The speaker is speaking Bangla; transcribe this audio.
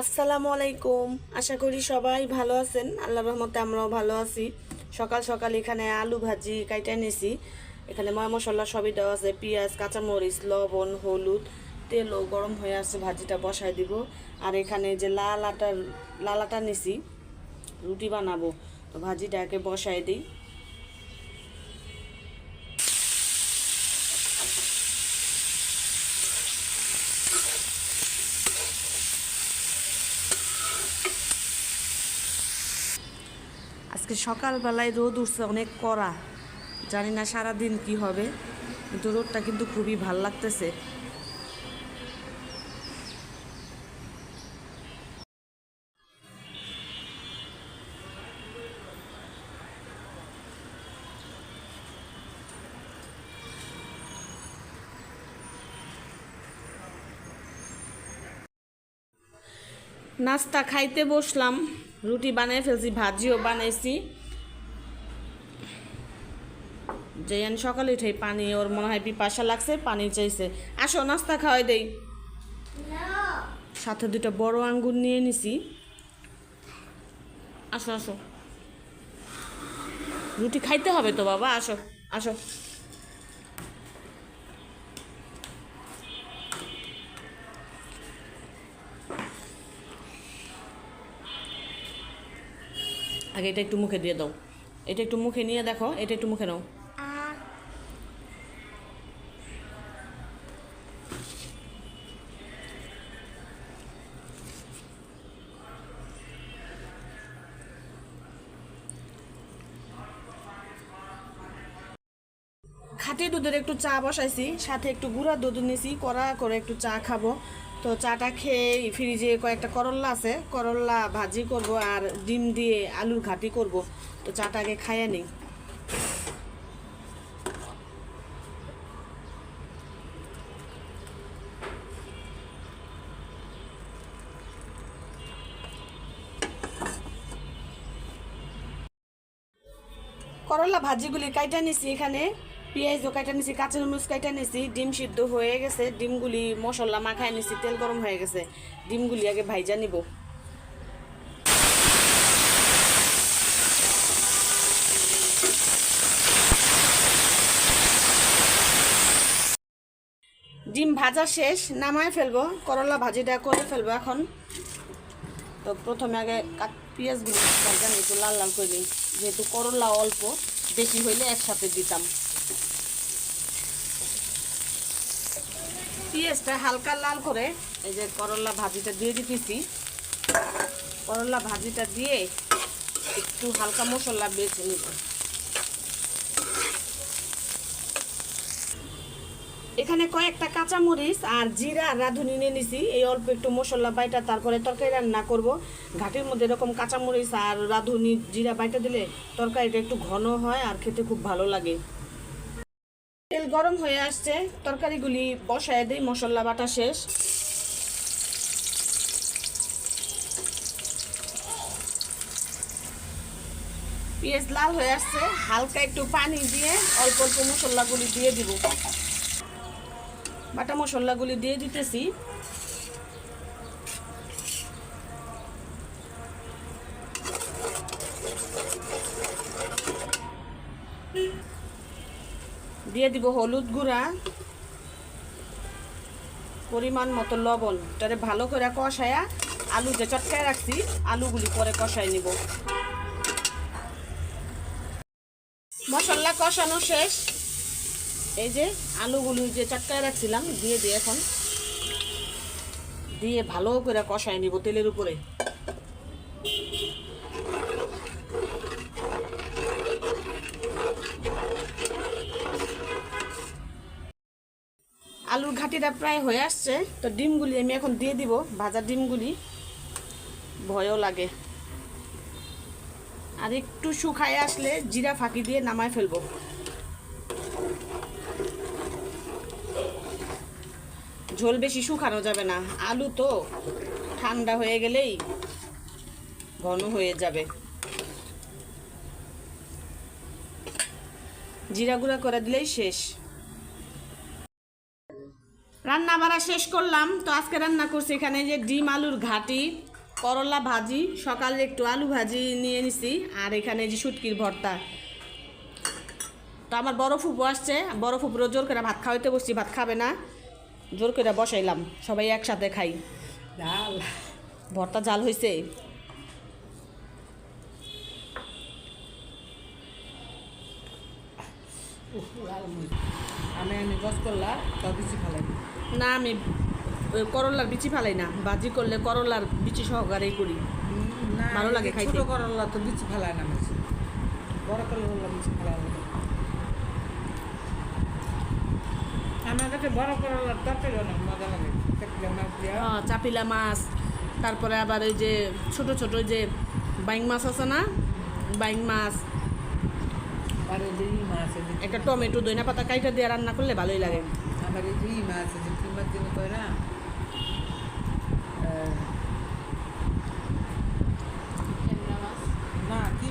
আসসালামু আলাইকুম। আশা করি সবাই ভালো আছেন। আল্লাহ রহমতে আমরাও ভালো আছি। সকাল সকাল এখানে আলু ভাজি কাইটা নিয়েছি এখানে ময় মশলা সবই দেওয়া আছে। পেঁয়াজ, কাঁচামরিচ, লবণ, হলুদ, তেলও গরম হয়ে আসছে, ভাজিটা বসায় দিব। আর এখানে যে লাল আটার লাল আটা নিছি রুটি বানাবো। তো ভাজিটাকে বসায় দিই। আজকে সকালবেলায় রোদ উঠছে, অনেক কড়া। জানি না সারাদিন কি হবে, কিন্তু রোদটা কিন্তু খুবই ভালো লাগতেছে। নাস্তা খাইতে বসলাম। রুটি বানিয়ে ফেলছি, ভাজিও বানাইছি। জয়ান সকালে উঠে পানি, ওর মনে হয় পিপাসা লাগছে, পানি চাইছে। আসো, নাস্তা খাওয়াই দেই। সাথে দুটো বড় আঙ্গুর নিয়ে নিছি। আসো আসো। রুটি খাইতে হবে তো বাবা, আসো আসো। আগে এটা একটু মুখে দিয়ে দাও। এটা একটু মুখে নিয়ে দেখো, এটা একটু মুখে নাও। খাঁটি দুধের একটু চা বসাইছি, সাথে একটু গুঁড়া দুধ নিয়েছি কড়া করে একটু চা খাব। তো চাটা খেয়ে ফ্রিজে কয়েকটা করল্লা আছে করল্লা ভাজি করব আর ডিম দিয়ে আলুর ঘাটি করব। তো চাটা আগে খাইয়ে নিই। করলা ভাজিগুলি কাইটা নিছি এখানে। পেঁয়াজও কাইটা নিছি, কাঁচা মরিচ কাইটা নিছি, ডিম সিদ্ধ হয়ে গেছে, ডিমগুলি মশলা মাখায় নিছি, তেল গরম হয়ে গেছে, ডিমগুলি আগে ভাইজা নিব। ডিম ভাজা শেষ, নামায় ফেলব, করলা ভাজিটা করে ফেলব এখন। তো প্রথমে আগে কাট- পেঁয়াজগুলো ভাজা একটু লাল লাল করে যেহেতু করলা অল্প, বেশি হইলে একসাথে দিতাম। পেঁয়াজটা হালকা লাল করে এই যে করলা ভাজিটা দিয়ে দিতেছি। করলা ভাজিটা দিয়ে একটু হালকা মশলা বেছে নিব। এখানে কয়েকটা কাঁচামরিচ আর জিরা রাঁধুনি নিয়ে নিছি। এই অল্প একটু মশলা বাইটা তারপরে তরকারি রান্না করব। ঘাটির মধ্যে এরকম কাঁচামরিচ আর রাঁধুনি জিরা বাইটা দিলে তরকারিটা একটু ঘন হয় আর খেতে খুব ভালো লাগে। তেল গরম হয়ে আসছে, তরকারিগুলি বসায় দিই, মশলা বাটা শেষ। পেঁয়াজ লাল হয়ে আসছে, হালকা একটু পানি দিয়ে অল্প অল্প মশলাগুলি দিয়ে দিব। বাটা মশলাগুলি দিয়ে দিতেছি। দিয়ে দিব হলুদ গুঁড়া, পরিমাণ মতো লবণ। এটারে ভালো করে কষায়া আলু যে চটকায় রাখছি, আলুগুলি পরে কষায় নিব। মশলা কষানো শেষ। এই যে আলুগুলি যে চটকায় রাখছিলাম, দিয়ে দিয়ে এখন দিয়ে ভালো করে কষায় নিব তেলের উপরে। আলুর ঘাটিটা প্রায় হয়ে আসছে, তো ডিমগুলি আমি এখন দিয়ে দিব, ভাজা ডিমগুলি। ভয়ও লাগে। আর একটু শুকায় আসলে জিরা ফাঁকি দিয়ে নামায় ফেলব। ঝোল বেশি শুকানো যাবে না। আলু তো ঠান্ডা হয়ে গেলেই ঘন হয়ে যাবে। জিরা গুঁড়া করে দিলেই শেষ। রান্না বাড়া শেষ করলাম তো আজকে রান্না করছি এখানে যে ডিম আলুর ঘাটি করলা ভাজি সকালে একটু আলু ভাজি নিয়ে নিছি আর এখানে যে শুটকির ভর্তা। তো আমার বড় ফুপু আসছে বড় ফুপুরও জোর করে ভাত খাওয়াইতে বসছি ভাত খাবে না। জোর করে বসাইলাম সবাই একসাথে খাই। ডাল ভর্তা জাল হয়েছে। আমি আমি গছ করলা তো ফেলাই না আমি করলার বিচি ফালাই না। ভাজি করলে করলার বিচি সহকারেই করি। ভালো লাগে খাইতে। ছোট করলা তো বিচি ফেলায় না বড় করলা বিচি ফেলায় না। আমার কাছে বড় করলার তরকারি অনেক মজা লাগে। চাপিলা মাছ তারপরে আবার ওই যে ছোট ছোট ওই যে বাইং মাছ আছে না? বাইং মাছ। আর এই যে মাছ একটা টমেটো দইনা পাতা কাইটা দিয়ে রান্না করলে ভালোই লাগে। মাছ এই যে কি মাছ দিন কয় না কি